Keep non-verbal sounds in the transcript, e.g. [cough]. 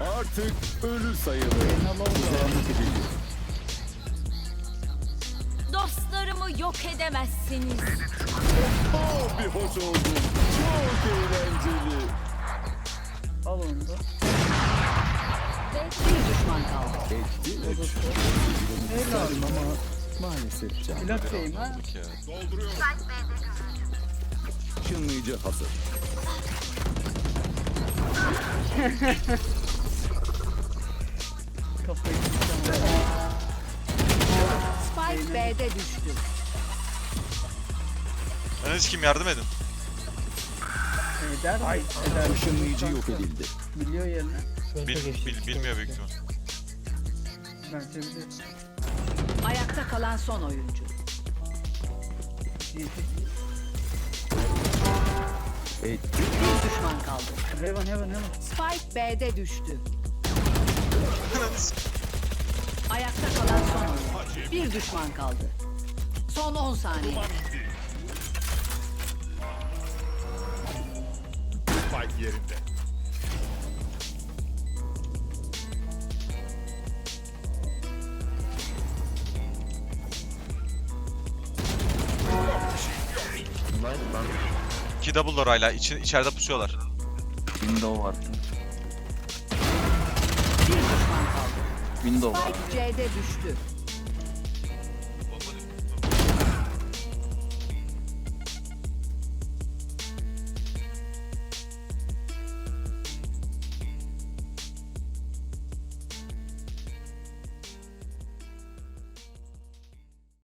Artık ölü sayılır. Ediliyor. Dostlarımı yok edemezsiniz. Oh bir hoş oldum. Çok eğlenceli. Al onu da. Bir düşman kaldı. Etti üç. Helal. ama maalesef can. Plaktayım ha. Aldık ya. Çınlayıcı hazır. [laughs] Spike B'de düştü. Enes kim yardım edin. Eder mi? Eder. Işınlayıcı yok edildi. Biliyor yerini. Bil, bil- bilmiyor büyük ihtimal. Bence bilir. Ayakta kalan son oyuncu. Yeşil. Etti. Bir düşman kaldı. Heaven heaven heaven. Spike B'de düştü. Ayakta. Bir düşman kaldı. Son 10 saniye. Spike yerinde. İki double'lar hala. İçi, içeride pusuyorlar. Window var. Bir düşman kaldı. Window var. Spike C'de düştü.